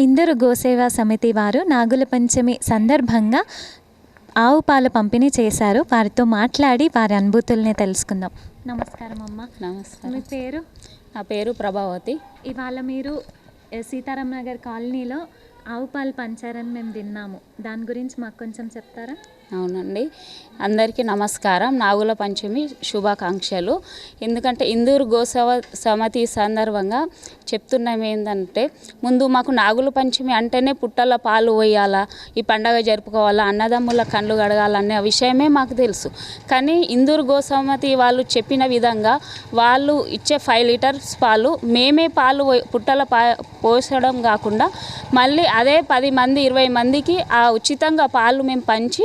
ఇందరు గోసేవా సమితి వారు నాగుల పంచమి సందర్భంగా ఆవు పాలు పంపిణీ చేశారు. వారితో మాట్లాడి వారి అనుభూతుల్ని తెలుసుకుందాం. నమస్కారం అమ్మ. నమస్కారం. మీ పేరు? నా పేరు ప్రభావతి. ఇవాళ మీరు సీతారాం నగర్ కాలనీలో ఆవు పాలు పంచారని మేము విన్నాము దాని గురించి మాకు కొంచెం చెప్తారా? అవునండి. అందరికీ నమస్కారం. నాగుల పంచమి శుభాకాంక్షలు. ఎందుకంటే ఇందూరు గోసవ సమితి సందర్భంగా చెప్తున్నాం ఏంటంటే ముందు మాకు నాగుల పంచమి అంటేనే పుట్టల పాలు పోయాలా ఈ పండగ జరుపుకోవాలా అన్నదమ్ముల కళ్ళు కడగాలనే విషయమే మాకు తెలుసు. కానీ ఇందూరు గోసమతి వాళ్ళు చెప్పిన విధంగా వాళ్ళు ఇచ్చే ఫైవ్ లీటర్స్ పాలు మేమే పాలు పోయి- పుట్టల పా పోసడం కాకుండా మళ్ళీ అదే పది మంది ఇరవై మందికి ఆ ఉచితంగా పాలు మేము పంచి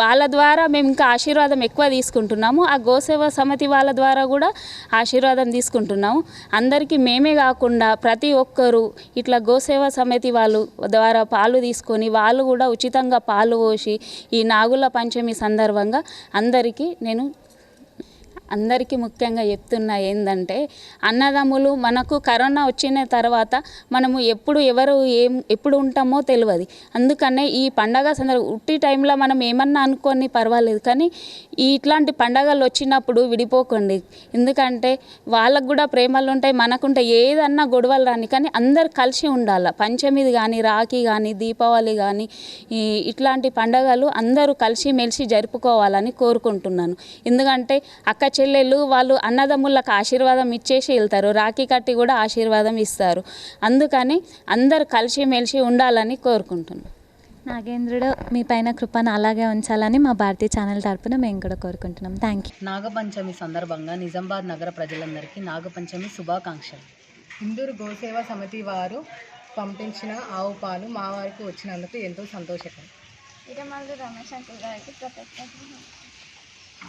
వాళ్ళ ద్వారా మేము ఇంకా ఆశీర్వాదం ఎక్కువ తీసుకుంటున్నాము. ఆ గోసేవ సమితి వాళ్ళ ద్వారా కూడా ఆశీర్వాదం తీసుకుంటున్నాము. అందరికీ మేమే కాకుండా ప్రతి ఒక్కరూ ఇట్లా గోసేవ సమితి వాళ్ళు ద్వారా పాలు తీసుకొని వాళ్ళు కూడా ఉచితంగా పాలు పోసి ఈ నాగుల పంచమి సందర్భంగా అందరికీ నేను అందరికీ ముఖ్యంగా చెప్తున్నా ఏంటంటే అన్నదమ్ములు మనకు కరోనా వచ్చిన తర్వాత మనము ఎప్పుడు ఎవరు ఏం ఎప్పుడు ఉంటామో తెలియదు. అందుకనే ఈ పండగ సందర్భం ఉట్టి టైంలో మనం ఏమన్నా అనుకొని పర్వాలేదు. కానీ ఇట్లాంటి పండగలు వచ్చినప్పుడు విడిపోకండి. ఎందుకంటే వాళ్ళకు కూడా ప్రేమలు ఉంటాయి మనకుంటే ఏదన్నా గొడవలు రాని కానీ అందరు కలిసి ఉండాలి. పంచమిది కానీ రాఖీ కానీ దీపావళి కానీ ఇట్లాంటి పండగలు అందరూ కలిసి మెలిసి జరుపుకోవాలని కోరుకుంటున్నాను. ఎందుకంటే అక్క చెల్లెళ్ళు వాళ్ళు అన్నదమ్ములకు ఆశీర్వాదం ఇచ్చేసి వెళ్తారు. రాఖీ కట్టి కూడా ఆశీర్వాదం ఇస్తారు. అందుకని అందరు కలిసి మెలిసి ఉండాలని కోరుకుంటున్నాను నాగేంద్రుడు మీ పైన కృపను అలాగే ఉంచాలని మా భారతీయ ఛానల్ తరపున మేము కూడా కోరుకుంటున్నాం. థ్యాంక్ యూ నాగపంచమి సందర్భంగా నిజామాబాద్ నగర ప్రజలందరికీ నాగపంచమి శుభాకాంక్షలు. ఇందూరు గోసేవ సమితి వారు పంపించిన ఆవు పాలు మా వారికి వచ్చినందుకు ఎంతో సంతోషకరం. ఇరమల్లు రమేష్ అంకుల్ గారికి